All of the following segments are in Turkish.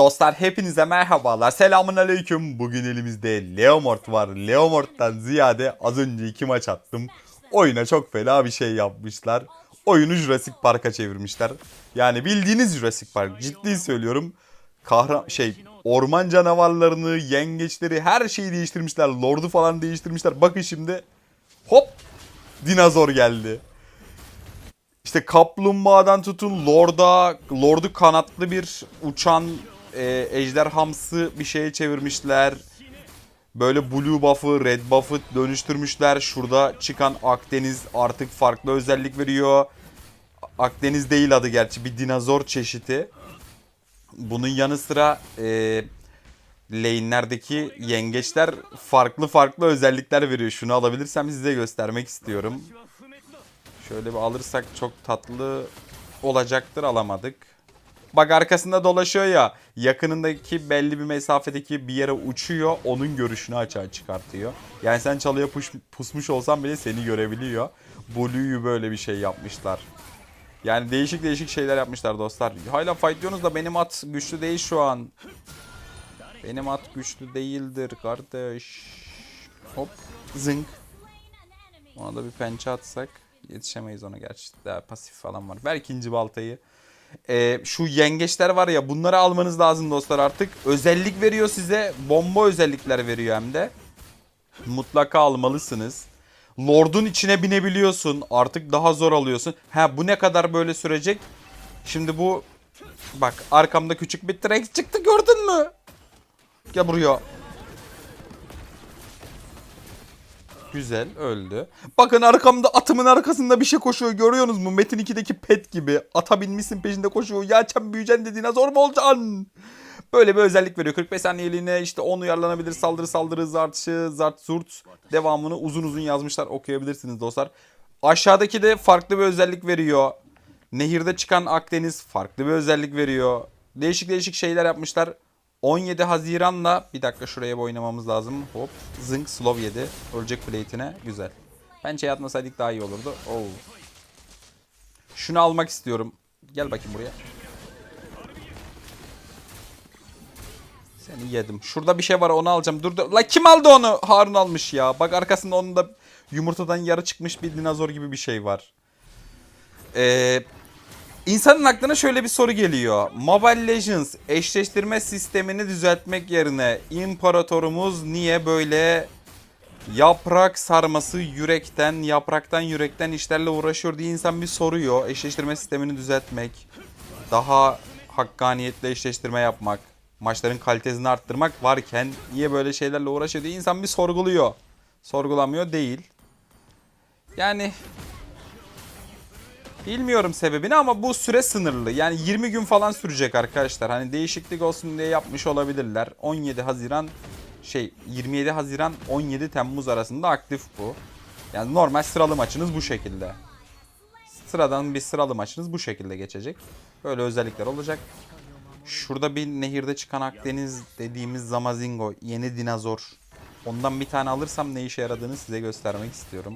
Dostlar hepinize merhabalar. Selamun aleyküm. Bugün elimizde Leomort var. Leomort'tan ziyade az önce iki maç attım. Oyuna çok fena bir şey yapmışlar. Oyunu Jurassic Park'a çevirmişler. Yani bildiğiniz Jurassic Park. Ciddi söylüyorum. Kahra şey orman canavarlarını, yengeçleri her şeyi değiştirmişler. Lord'u falan değiştirmişler. Bakın şimdi hop dinozor geldi. İşte kaplumbağadan tutun Lord'a, Lord'u kanatlı bir uçan e, ejderhamsı bir şeye çevirmişler. Böyle blue buff'ı, red buff'ı dönüştürmüşler. Şurada çıkan Akdeniz artık farklı özellik veriyor. Akdeniz değil adı gerçi bir dinozor çeşidi. Bunun yanı sıra e, lane'lerdeki yengeçler farklı farklı özellikler veriyor. Şunu alabilirsem size göstermek istiyorum. Şöyle bir alırsak çok tatlı olacaktır alamadık. Bak arkasında dolaşıyor ya yakınındaki belli bir mesafedeki bir yere uçuyor onun görüşünü açığa çıkartıyor. Yani sen çalıya puş, pusmuş olsan bile seni görebiliyor. Blue'yu böyle bir şey yapmışlar. Yani değişik değişik şeyler yapmışlar dostlar. Hala fight diyorsunuz da benim at güçlü değil şu an. Benim at güçlü değildir kardeş. Hop zınk. Ona da bir pençe atsak. Yetişemeyiz ona gerçi. Daha pasif falan var. Ver ikinci baltayı. Ee, şu yengeçler var ya bunları almanız lazım dostlar artık. Özellik veriyor size. Bomba özellikler veriyor hem de. Mutlaka almalısınız. Lord'un içine binebiliyorsun. Artık daha zor alıyorsun. Ha bu ne kadar böyle sürecek? Şimdi bu bak arkamda küçük bir Trex çıktı gördün mü? Gel buraya. Güzel öldü. Bakın arkamda atımın arkasında bir şey koşuyor görüyorsunuz mu? Metin 2'deki pet gibi. Ata binmişsin peşinde koşuyor. Ya çem büyüyeceksin de dinozor mu olacaksın? Böyle bir özellik veriyor. 45 saniyeliğine işte 10 uyarlanabilir saldırı saldırı hızı artışı zart zurt devamını uzun uzun yazmışlar. Okuyabilirsiniz dostlar. Aşağıdaki de farklı bir özellik veriyor. Nehirde çıkan Akdeniz farklı bir özellik veriyor. Değişik değişik şeyler yapmışlar. 17 Haziran'la bir dakika şuraya bir oynamamız lazım. Hop zınk slow yedi. Ölecek plate'ine güzel. Bence yatmasaydık daha iyi olurdu. Oo. Şunu almak istiyorum. Gel bakayım buraya. Seni yedim. Şurada bir şey var onu alacağım. Dur dur. La kim aldı onu? Harun almış ya. Bak arkasında onun da yumurtadan yarı çıkmış bir dinozor gibi bir şey var. Eee İnsanın aklına şöyle bir soru geliyor. Mobile Legends eşleştirme sistemini düzeltmek yerine imparatorumuz niye böyle yaprak sarması yürekten, yapraktan yürekten işlerle uğraşıyor diye insan bir soruyor. Eşleştirme sistemini düzeltmek, daha hakkaniyetli eşleştirme yapmak, maçların kalitesini arttırmak varken niye böyle şeylerle uğraşıyor diye insan bir sorguluyor. Sorgulamıyor değil. Yani Bilmiyorum sebebini ama bu süre sınırlı. Yani 20 gün falan sürecek arkadaşlar. Hani değişiklik olsun diye yapmış olabilirler. 17 Haziran şey 27 Haziran 17 Temmuz arasında aktif bu. Yani normal sıralı maçınız bu şekilde. Sıradan bir sıralı maçınız bu şekilde geçecek. Böyle özellikler olacak. Şurada bir nehirde çıkan Akdeniz dediğimiz Zamazingo yeni dinozor. Ondan bir tane alırsam ne işe yaradığını size göstermek istiyorum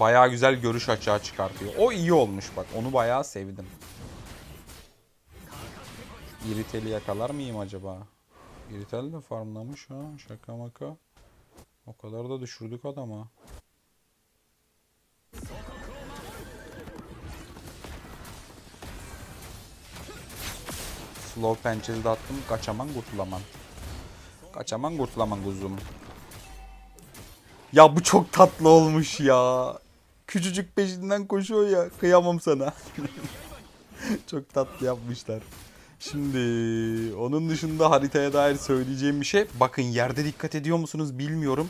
bayağı güzel görüş açığa çıkartıyor. O iyi olmuş bak. Onu bayağı sevdim. İriteli yakalar mıyım acaba? İritel de farmlamış ha. Şaka maka. O kadar da düşürdük adama. Slow pençeli de attım. Kaçaman kurtulaman. Kaçaman kurtulaman kuzum. Ya bu çok tatlı olmuş ya. Küçücük peşinden koşuyor ya. Kıyamam sana. çok tatlı yapmışlar. Şimdi onun dışında haritaya dair söyleyeceğim bir şey. Bakın yerde dikkat ediyor musunuz bilmiyorum.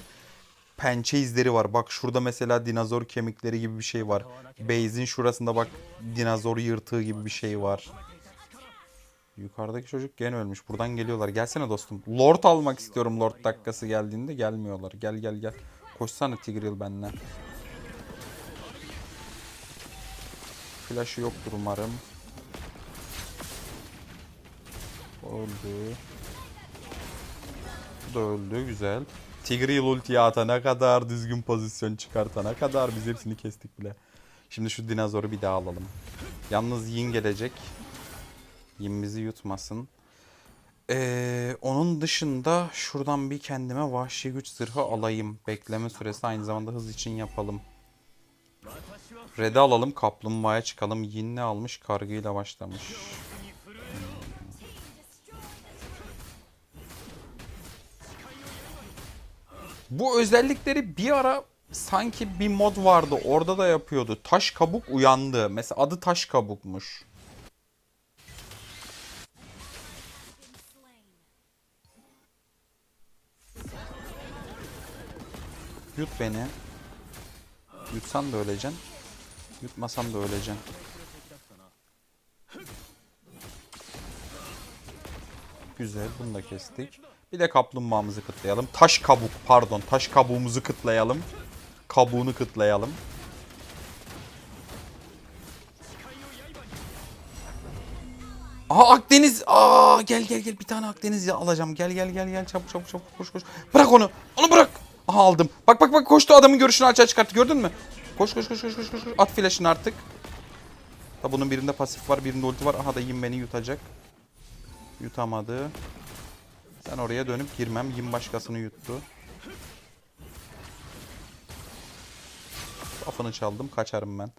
Pençe izleri var. Bak şurada mesela dinozor kemikleri gibi bir şey var. Base'in şurasında bak dinozor yırtığı gibi bir şey var. Yukarıdaki çocuk gene ölmüş. Buradan geliyorlar. Gelsene dostum. Lord almak istiyorum Lord dakikası geldiğinde. Gelmiyorlar. Gel gel gel. Koşsana Tigreal benimle. Flash'ı yoktur umarım. Öldü. Bu da öldü. Güzel. Tigreal ultiyi atana kadar, düzgün pozisyon çıkartana kadar biz hepsini kestik bile. Şimdi şu dinozoru bir daha alalım. Yalnız Yin gelecek. Yin bizi yutmasın. Ee, onun dışında şuradan bir kendime vahşi güç zırhı alayım. Bekleme süresi aynı zamanda hız için yapalım. Red'i alalım, kaplumbağaya çıkalım. Yin ne almış? Kargıyla başlamış. Bu özellikleri bir ara sanki bir mod vardı. Orada da yapıyordu. Taş kabuk uyandı. Mesela adı taş kabukmuş. Yut beni. Yutsan da öleceksin. Yutmasan da öleceksin. Güzel bunu da kestik. Bir de kaplumbağamızı kıtlayalım. Taş kabuk pardon taş kabuğumuzu kıtlayalım. Kabuğunu kıtlayalım. Aa Akdeniz. Aa gel gel gel bir tane Akdeniz alacağım. Gel gel gel gel çabuk çabuk çabuk koş koş. Bırak onu. Onu bırak. Aha aldım. Bak bak bak koştu adamın görüşünü açığa çıkarttı gördün mü? Koş koş koş koş koş koş. At flash'ını artık. Da bunun birinde pasif var, birinde ulti var. Aha da Yin beni yutacak. Yutamadı. Sen oraya dönüp girmem. Yin başkasını yuttu. Lafını çaldım. Kaçarım ben.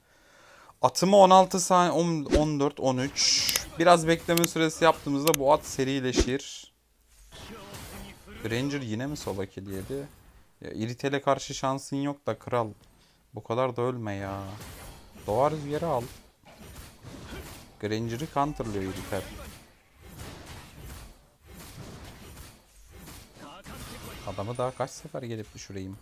Atımı 16 saniye 14 13. Biraz bekleme süresi yaptığımızda bu at serileşir. Granger yine mi solo kill yedi? Ya İritel'e karşı şansın yok da kral. Bu kadar da ölme ya. Doğar yere al. Granger'ı counterlıyor İritel. Adamı daha kaç sefer gelip düşüreyim.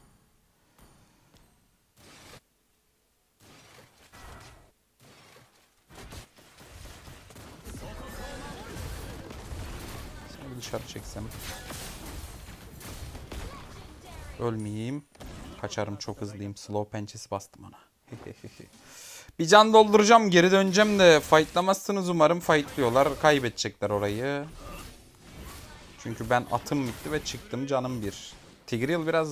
Seni dışarı çeksem. Ölmeyeyim. Kaçarım çok hızlıyım. Slow pençesi bastım ona. bir can dolduracağım geri döneceğim de fightlamazsınız umarım fightlıyorlar. Kaybedecekler orayı. Çünkü ben atım bitti ve çıktım canım bir. Tigreal biraz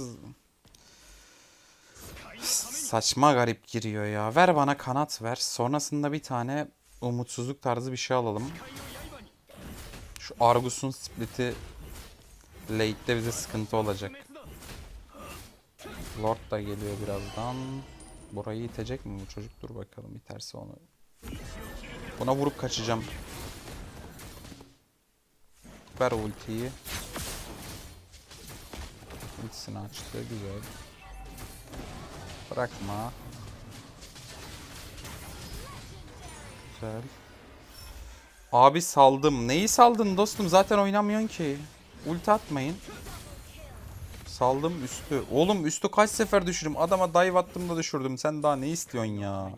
saçma garip giriyor ya. Ver bana kanat ver. Sonrasında bir tane umutsuzluk tarzı bir şey alalım. Şu Argus'un split'i late'de bize sıkıntı olacak. Lord da geliyor birazdan. Burayı itecek mi bu çocuk? Dur bakalım iterse onu. Buna vurup kaçacağım. Ver ultiyi. Ultisini açtı. Güzel. Bırakma. Güzel. Abi saldım. Neyi saldın dostum? Zaten oynamıyorsun ki. Ulti atmayın. Saldım üstü. Oğlum üstü kaç sefer düşürdüm. Adama dive attım da düşürdüm. Sen daha ne istiyorsun ya?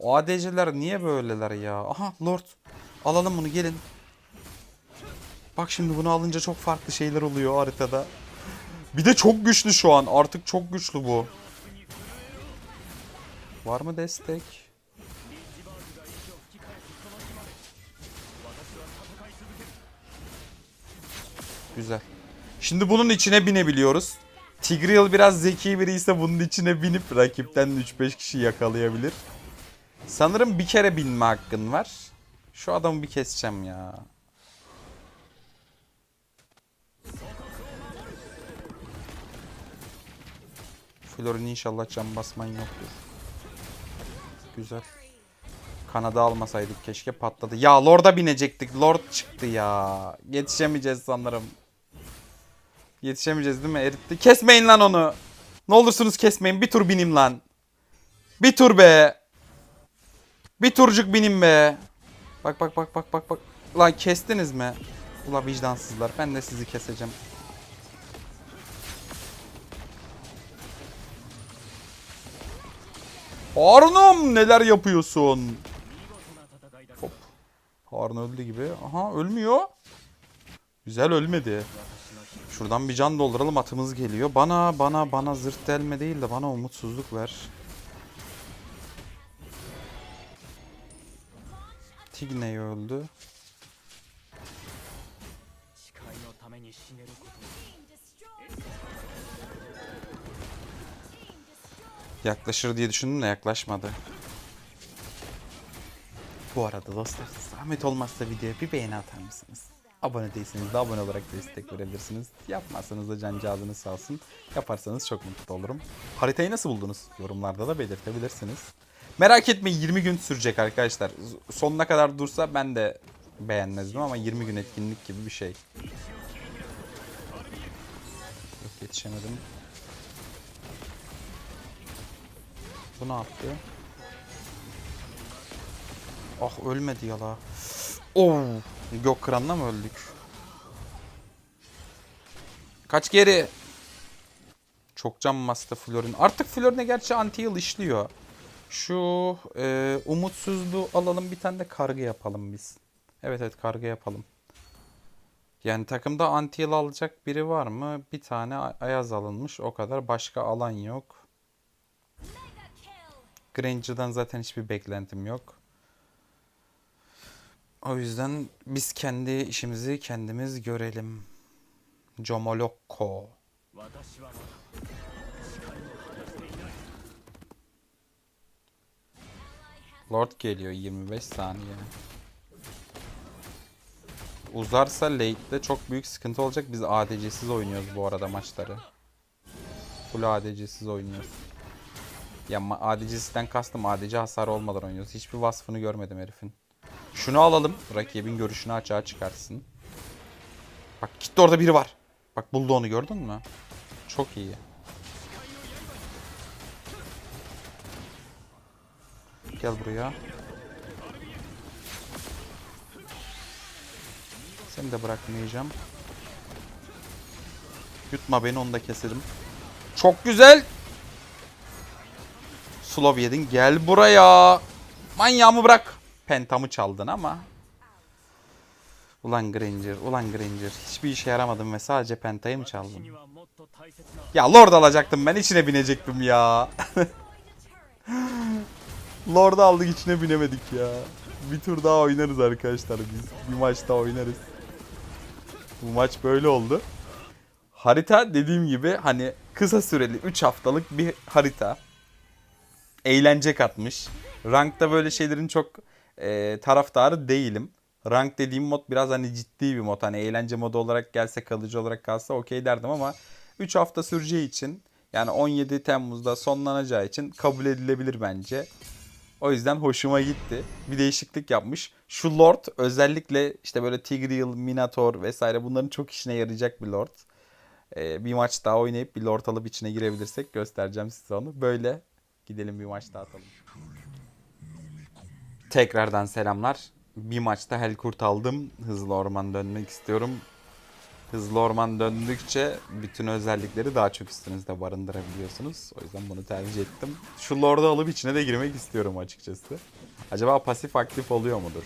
O ADC'ler niye böyleler ya? Aha Lord. Alalım bunu gelin. Bak şimdi bunu alınca çok farklı şeyler oluyor haritada. Bir de çok güçlü şu an. Artık çok güçlü bu. Var mı destek? Güzel. Şimdi bunun içine binebiliyoruz. Tigreal biraz zeki biri ise bunun içine binip rakipten 3-5 kişi yakalayabilir. Sanırım bir kere binme hakkın var. Şu adamı bir keseceğim ya. Florin inşallah can basman yoktur. Güzel. Kanada almasaydık keşke patladı. Ya Lord'a binecektik. Lord çıktı ya. Yetişemeyeceğiz sanırım. Yetişemeyeceğiz değil mi? Eritti. Kesmeyin lan onu. Ne olursunuz kesmeyin. Bir tur bineyim lan. Bir tur be. Bir turcuk bineyim be. Bak bak bak bak bak bak. Lan kestiniz mi? Ula vicdansızlar. Ben de sizi keseceğim. Harun'um neler yapıyorsun? Hop. Harun öldü gibi. Aha ölmüyor. Güzel ölmedi. Şuradan bir can dolduralım atımız geliyor. Bana bana bana zırt delme değil de bana umutsuzluk ver. Tigney öldü. Yaklaşır diye düşündüm de yaklaşmadı. Bu arada dostlar zahmet olmazsa videoya bir beğeni atar mısınız? Abone değilseniz de abone olarak destek verebilirsiniz. Yapmazsanız da cancağızınız sağ olsun. Yaparsanız çok mutlu olurum. Haritayı nasıl buldunuz? Yorumlarda da belirtebilirsiniz. Merak etmeyin 20 gün sürecek arkadaşlar. Sonuna kadar dursa ben de beğenmezdim ama 20 gün etkinlik gibi bir şey. Yok yetişemedim. Bu ne yaptı? Ah ölmedi ya la. Gök kıranla mı öldük? Kaç geri? Çok can bastı Florin. Artık Florin'e gerçi anti heal işliyor. Şu e, umutsuzluğu alalım bir tane de kargı yapalım biz. Evet evet kargı yapalım. Yani takımda anti heal alacak biri var mı? Bir tane Ayaz alınmış o kadar. Başka alan yok. Granger'dan zaten hiçbir beklentim yok. O yüzden biz kendi işimizi kendimiz görelim. Jomolokko. Lord geliyor 25 saniye. Uzarsa late'de çok büyük sıkıntı olacak. Biz ADC'siz oynuyoruz bu arada maçları. Full ADC'siz oynuyoruz. Ya ADC'sizden kastım ADC hasar olmadan oynuyoruz. Hiçbir vasfını görmedim herifin. Şunu alalım. Rakibin görüşünü açığa çıkarsın. Bak gitti orada biri var. Bak buldu onu gördün mü? Çok iyi. Gel buraya. Seni de bırakmayacağım. Yutma beni onu da keserim. Çok güzel. Slov yedin. Gel buraya. Manyağımı bırak. Pentamı çaldın ama. Ulan Granger, ulan Granger. Hiçbir işe yaramadım ve sadece pentayı mı çaldın? Ya Lord alacaktım ben içine binecektim ya. Lord aldık içine binemedik ya. Bir tur daha oynarız arkadaşlar biz. Bir maç daha oynarız. Bu maç böyle oldu. Harita dediğim gibi hani kısa süreli 3 haftalık bir harita. Eğlence katmış. Rankta böyle şeylerin çok e, taraftarı değilim. Rank dediğim mod biraz hani ciddi bir mod. Hani eğlence modu olarak gelse kalıcı olarak kalsa okey derdim ama 3 hafta süreceği için yani 17 Temmuz'da sonlanacağı için kabul edilebilir bence. O yüzden hoşuma gitti. Bir değişiklik yapmış. Şu Lord özellikle işte böyle Tigreal, Minotaur vesaire bunların çok işine yarayacak bir Lord. Ee, bir maç daha oynayıp bir Lord alıp içine girebilirsek göstereceğim size onu. Böyle gidelim bir maç daha atalım. Tekrardan selamlar. Bir maçta Helkurt aldım. Hızlı orman dönmek istiyorum. Hızlı orman döndükçe bütün özellikleri daha çok üstünüzde barındırabiliyorsunuz. O yüzden bunu tercih ettim. Şu Lord'u alıp içine de girmek istiyorum açıkçası. Acaba pasif aktif oluyor mudur?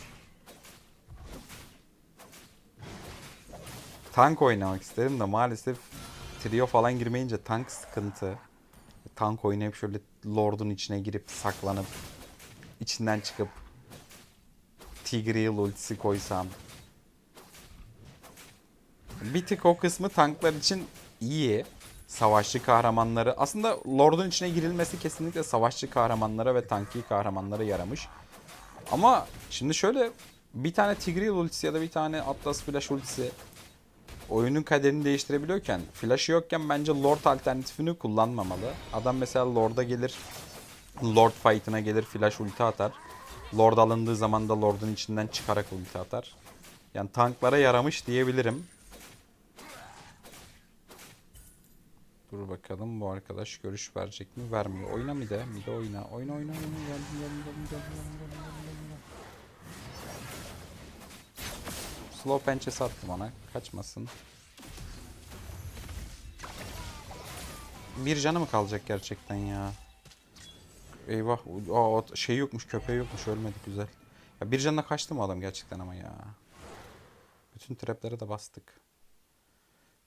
Tank oynamak isterim de maalesef trio falan girmeyince tank sıkıntı. Tank oynayıp şöyle Lord'un içine girip saklanıp içinden çıkıp Tigreal ultisi koysam bir tık o kısmı tanklar için iyi. Savaşçı kahramanları. Aslında Lord'un içine girilmesi kesinlikle savaşçı kahramanlara ve tanki kahramanlara yaramış. Ama şimdi şöyle bir tane Tigreal ultisi ya da bir tane Atlas Flash ultisi oyunun kaderini değiştirebiliyorken Flash'ı yokken bence Lord alternatifini kullanmamalı. Adam mesela Lord'a gelir Lord fight'ına gelir Flash ulti atar. Lord alındığı zaman da Lord'un içinden çıkarak ulti atar. Yani tanklara yaramış diyebilirim. Dur bakalım bu arkadaş görüş verecek mi? Vermiyor. Oyna mı de? Mi de oyna. Oyna oyna oyna. Geldim geldim geldim geldim geldim. Slow pençesi attı bana. Kaçmasın. Bir canı mı kalacak gerçekten ya? Eyvah. Aa, şey yokmuş. Köpeği yokmuş. Ölmedi güzel. Ya bir canına kaçtı mı adam gerçekten ama ya. Bütün trapleri de bastık.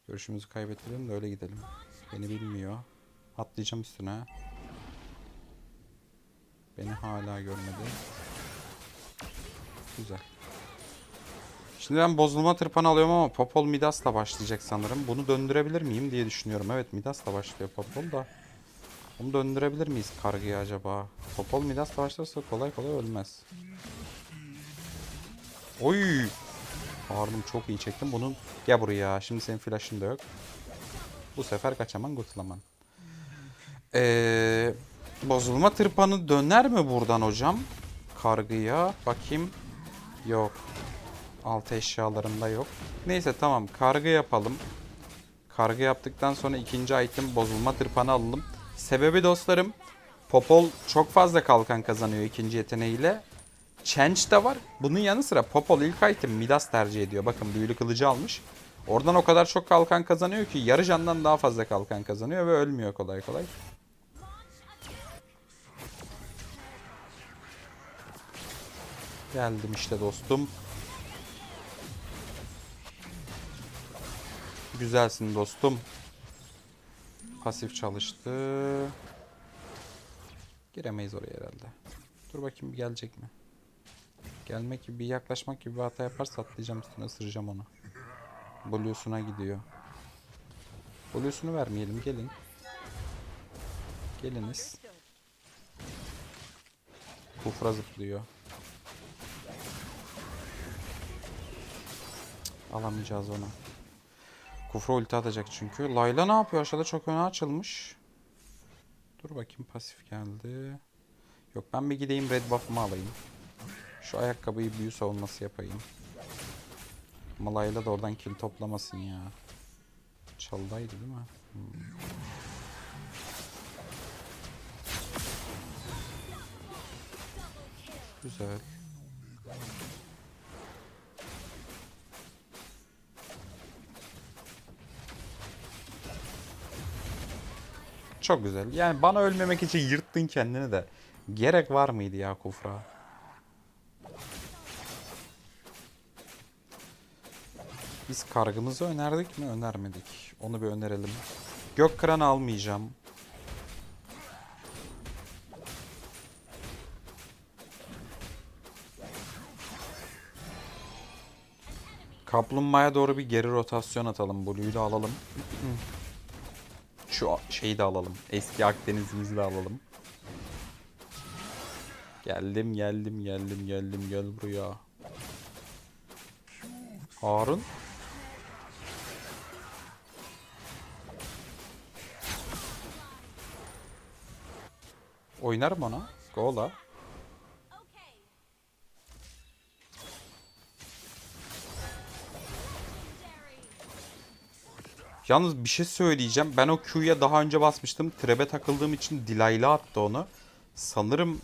Görüşümüzü kaybettirelim de öyle gidelim. Beni bilmiyor. Atlayacağım üstüne. Beni hala görmedi. Güzel. Şimdi ben bozulma tırpanı alıyorum ama Popol Midas'la başlayacak sanırım. Bunu döndürebilir miyim diye düşünüyorum. Evet Midas'la başlıyor Popol da. Bunu döndürebilir miyiz kargıya acaba? Popol Midas'la başlarsa kolay kolay ölmez. Oy! Harun'um çok iyi çektim. Bunun gel buraya. Şimdi senin flash'ın da yok. Bu sefer kaçaman kurtulaman. Ee, bozulma tırpanı döner mi buradan hocam? Kargıya bakayım. Yok. Altı eşyalarımda yok. Neyse tamam kargı yapalım. Kargı yaptıktan sonra ikinci item bozulma tırpanı alalım. Sebebi dostlarım Popol çok fazla kalkan kazanıyor ikinci yeteneğiyle. Change de var. Bunun yanı sıra Popol ilk item Midas tercih ediyor. Bakın büyülü kılıcı almış. Oradan o kadar çok kalkan kazanıyor ki yarı candan daha fazla kalkan kazanıyor ve ölmüyor kolay kolay. Geldim işte dostum. Güzelsin dostum. Pasif çalıştı. Giremeyiz oraya herhalde. Dur bakayım bir gelecek mi? Gelmek gibi yaklaşmak gibi bir hata yaparsa atlayacağım üstüne ısıracağım onu. Blue'suna gidiyor. Blue'sunu vermeyelim gelin. Geliniz. Kufra zıplıyor. Alamayacağız onu. Kufra ulti atacak çünkü. Layla ne yapıyor? Aşağıda çok öne açılmış. Dur bakayım pasif geldi. Yok ben bir gideyim red buff'ımı alayım. Şu ayakkabıyı büyü savunması yapayım. Ama Layla da oradan kill toplamasın ya. Çaldaydı değil mi? Hmm. Güzel. Çok güzel. Yani bana ölmemek için yırttın kendini de. Gerek var mıydı ya Kufra? Biz kargımızı önerdik mi? Önermedik. Onu bir önerelim. Gök kıranı almayacağım. Kaplumbağaya doğru bir geri rotasyon atalım. Blue'yu da alalım. Şu şeyi de alalım. Eski Akdeniz'imizi de alalım. Geldim geldim geldim geldim gel buraya. Harun. Oynarım ona. Gola. Yalnız bir şey söyleyeceğim. Ben o Q'ya daha önce basmıştım. Trebe takıldığım için Dilayla attı onu. Sanırım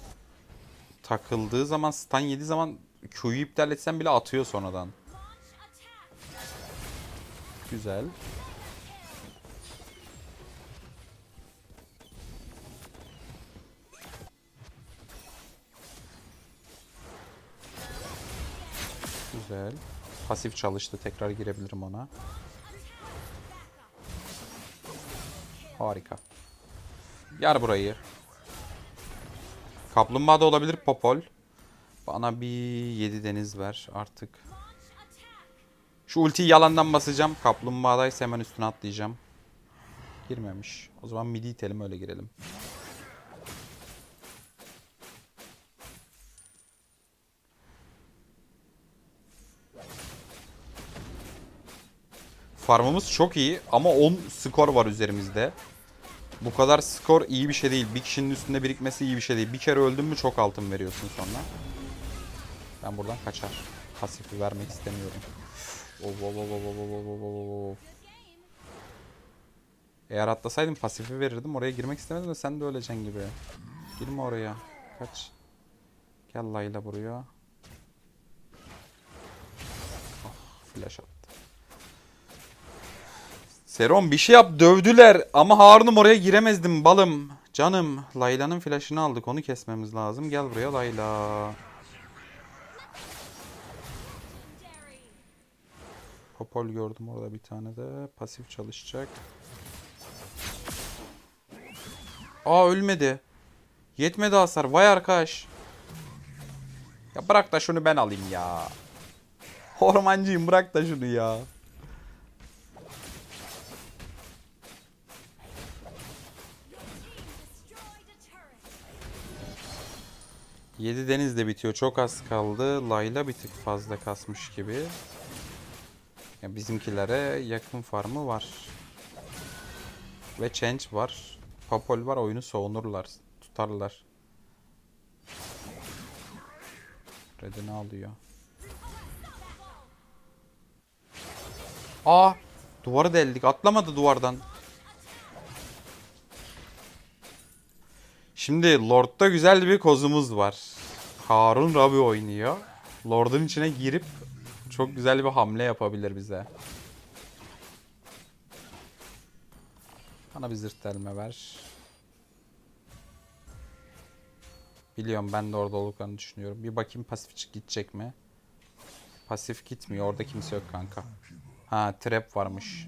takıldığı zaman, stun yediği zaman Q'yu iptal etsem bile atıyor sonradan. Güzel. Güzel. Pasif çalıştı. Tekrar girebilirim ona. Harika. Yar burayı. Kaplumbağa da olabilir Popol. Bana bir 7 deniz ver artık. Şu ultiyi yalandan basacağım. Kaplumbağadaysa hemen üstüne atlayacağım. Girmemiş. O zaman midi itelim öyle girelim. Farmımız çok iyi ama 10 skor var üzerimizde. Bu kadar skor iyi bir şey değil. Bir kişinin üstünde birikmesi iyi bir şey değil. Bir kere öldün mü çok altın veriyorsun sonra. Ben buradan kaçar. Pasifi vermek istemiyorum. Of of of of of of of of. Eğer atlasaydım pasifi verirdim. Oraya girmek istemedim de sen de öleceksin gibi. Girme oraya. Kaç. Gel Layla buraya. Ah, flash at. Seron bir şey yap dövdüler ama Harun'um oraya giremezdim balım. Canım Layla'nın flash'ını aldık onu kesmemiz lazım. Gel buraya Layla. Popol gördüm orada bir tane de. Pasif çalışacak. Aa ölmedi. Yetmedi hasar. Vay arkadaş. Ya bırak da şunu ben alayım ya. Ormancıyım bırak da şunu ya. Yedi deniz de bitiyor. Çok az kaldı. Layla bir tık fazla kasmış gibi. Ya bizimkilere yakın farmı var. Ve change var. Popol var oyunu savunurlar. Tutarlar. Red'ini alıyor. Aa! Duvarı deldik. Atlamadı duvardan. Şimdi Lord'da güzel bir kozumuz var. Harun Rabi oynuyor. Lord'un içine girip çok güzel bir hamle yapabilir bize. Bana bir zırt delme ver. Biliyorum ben de orada olduklarını düşünüyorum. Bir bakayım pasif gidecek mi? Pasif gitmiyor. Orada kimse yok kanka. Ha trap varmış.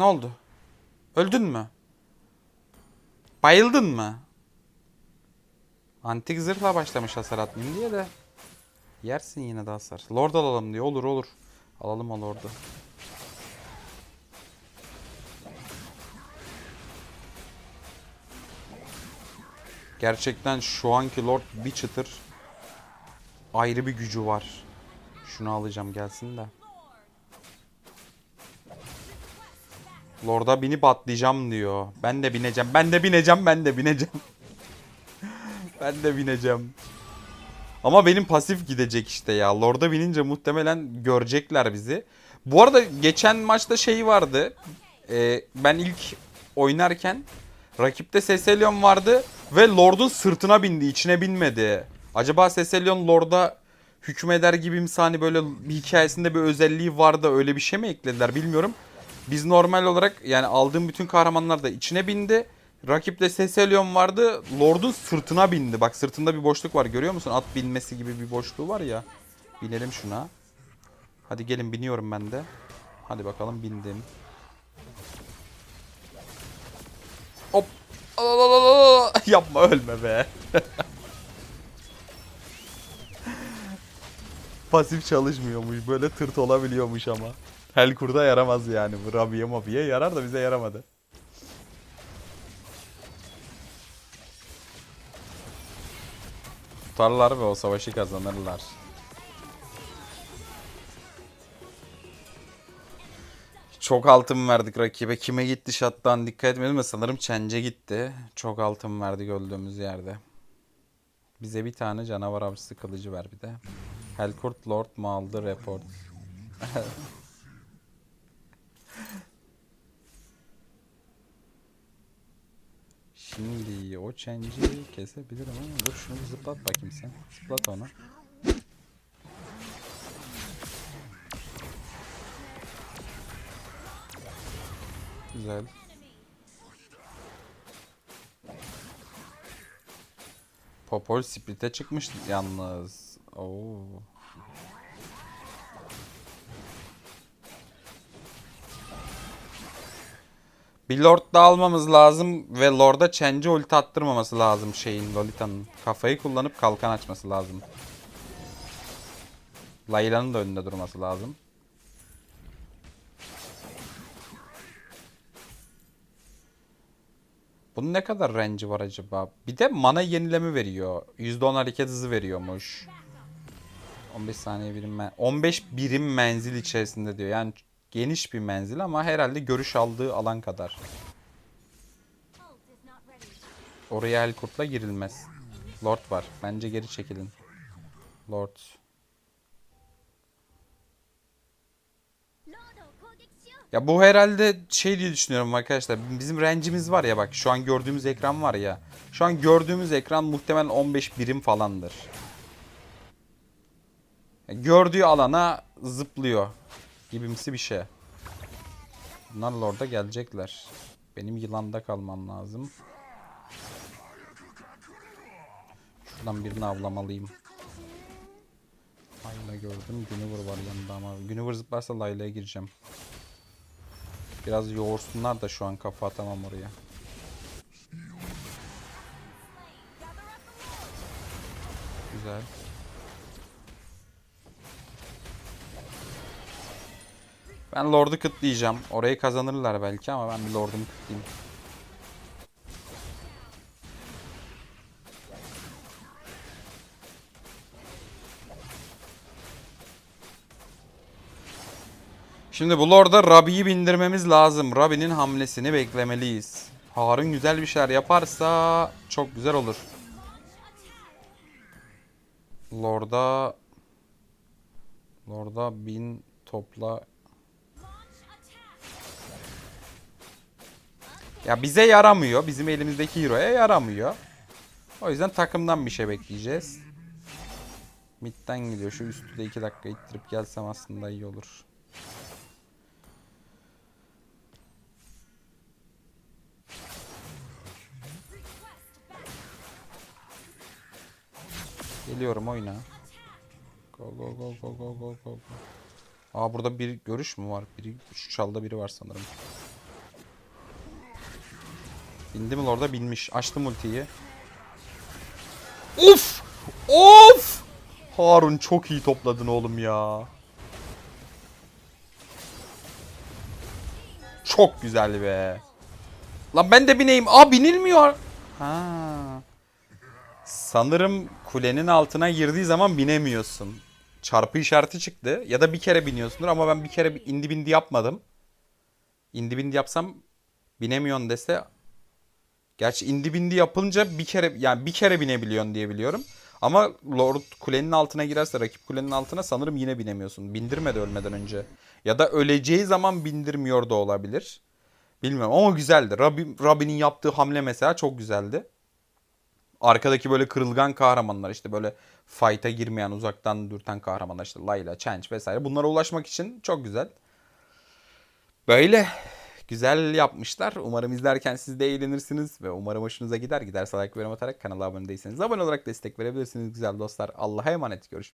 Ne oldu? Öldün mü? Bayıldın mı? Antik zırhla başlamış hasar atmayayım diye de. Yersin yine de hasar. Lord alalım diyor. Olur olur. Alalım o Lord'u. Gerçekten şu anki Lord bir çıtır ayrı bir gücü var. Şunu alacağım gelsin de. Lord'a binip atlayacağım diyor. Ben de bineceğim. Ben de bineceğim. Ben de bineceğim. ben de bineceğim. Ama benim pasif gidecek işte ya. Lord'a binince muhtemelen görecekler bizi. Bu arada geçen maçta şey vardı. Ee, ben ilk oynarken rakipte Seselion vardı ve Lord'un sırtına bindi. içine binmedi. Acaba Seselion Lord'a hükmeder gibi hani böyle hikayesinde bir özelliği vardı öyle bir şey mi eklediler bilmiyorum. Biz normal olarak yani aldığım bütün kahramanlar da içine bindi. Rakipte Seselion vardı. Lord'un sırtına bindi. Bak sırtında bir boşluk var görüyor musun? At binmesi gibi bir boşluğu var ya. Binelim şuna. Hadi gelin biniyorum ben de. Hadi bakalım bindim. Hop. Yapma ölme be. Pasif çalışmıyormuş. Böyle tırt olabiliyormuş ama. Helkur'da yaramaz yani. Bu Rabiye Mabiye yarar da bize yaramadı. Tutarlar ve o savaşı kazanırlar. Çok altın verdik rakibe. Kime gitti şattan dikkat etmedim de sanırım Çence gitti. Çok altın verdik öldüğümüz yerde. Bize bir tane canavar avcısı kılıcı ver bir de. Helkurt Lord mu report. Şimdi o Chence'yi kesebilirim ama dur şunu zıplat bakayım sen. Zıplat onu. Güzel. Popol split'e çıkmış yalnız. Oo. Bir Lord da almamız lazım ve Lord'a Change ulti attırmaması lazım şeyin Lolita'nın. Kafayı kullanıp kalkan açması lazım. Layla'nın da önünde durması lazım. Bunun ne kadar range'i var acaba? Bir de mana yenileme veriyor. %10 hareket hızı veriyormuş. 15 saniye birim men 15 birim menzil içerisinde diyor. Yani geniş bir menzil ama herhalde görüş aldığı alan kadar. Oraya Helkurt'la girilmez. Lord var. Bence geri çekilin. Lord. Ya bu herhalde şey diye düşünüyorum arkadaşlar. Bizim range'imiz var ya bak şu an gördüğümüz ekran var ya. Şu an gördüğümüz ekran muhtemelen 15 birim falandır. Gördüğü alana zıplıyor gibimsi bir şey. Bunlar Lord'a gelecekler. Benim yılanda kalmam lazım. Şuradan birini avlamalıyım. Layla gördüm. Günüvür var yanında ama. Günüvür zıplarsa Layla'ya gireceğim. Biraz yoğursunlar da şu an kafa atamam oraya. Güzel. Ben Lord'u kıtlayacağım. Orayı kazanırlar belki ama ben bir Lord'umu kıtlayayım. Şimdi bu Lord'a Rabi'yi bindirmemiz lazım. Rabi'nin hamlesini beklemeliyiz. Harun güzel bir şeyler yaparsa çok güzel olur. Lord'a Lord'a bin topla. Ya bize yaramıyor. Bizim elimizdeki hero'ya yaramıyor. O yüzden takımdan bir şey bekleyeceğiz. Mid'den gidiyor. Şu üstü de 2 dakika ittirip gelsem aslında iyi olur. Geliyorum oyna. Go go go go go go go. Aa burada bir görüş mü var? Biri şu çalda biri var sanırım. Bindi mi orada binmiş. Açtım ultiyi. Of! Of! Harun çok iyi topladın oğlum ya. Çok güzel be. Lan ben de bineyim. Aa binilmiyor. Ha. Sanırım kulenin altına girdiği zaman binemiyorsun. Çarpı işareti çıktı. Ya da bir kere biniyorsundur ama ben bir kere indi bindi yapmadım. İndi bindi yapsam binemiyorsun dese Gerçi indi bindi yapınca bir kere yani bir kere binebiliyorsun diye biliyorum. Ama Lord kulenin altına girerse rakip kulenin altına sanırım yine binemiyorsun. Bindirmedi ölmeden önce. Ya da öleceği zaman bindirmiyor da olabilir. Bilmiyorum ama güzeldi. Rabbi, Rabbi'nin yaptığı hamle mesela çok güzeldi. Arkadaki böyle kırılgan kahramanlar işte böyle fight'a girmeyen uzaktan dürten kahramanlar işte Layla, Change vesaire bunlara ulaşmak için çok güzel. Böyle güzel yapmışlar. Umarım izlerken siz de eğlenirsiniz ve umarım hoşunuza gider. Giderse like ve yorum atarak kanala abone değilseniz abone olarak destek verebilirsiniz güzel dostlar. Allah'a emanet görüşürüz.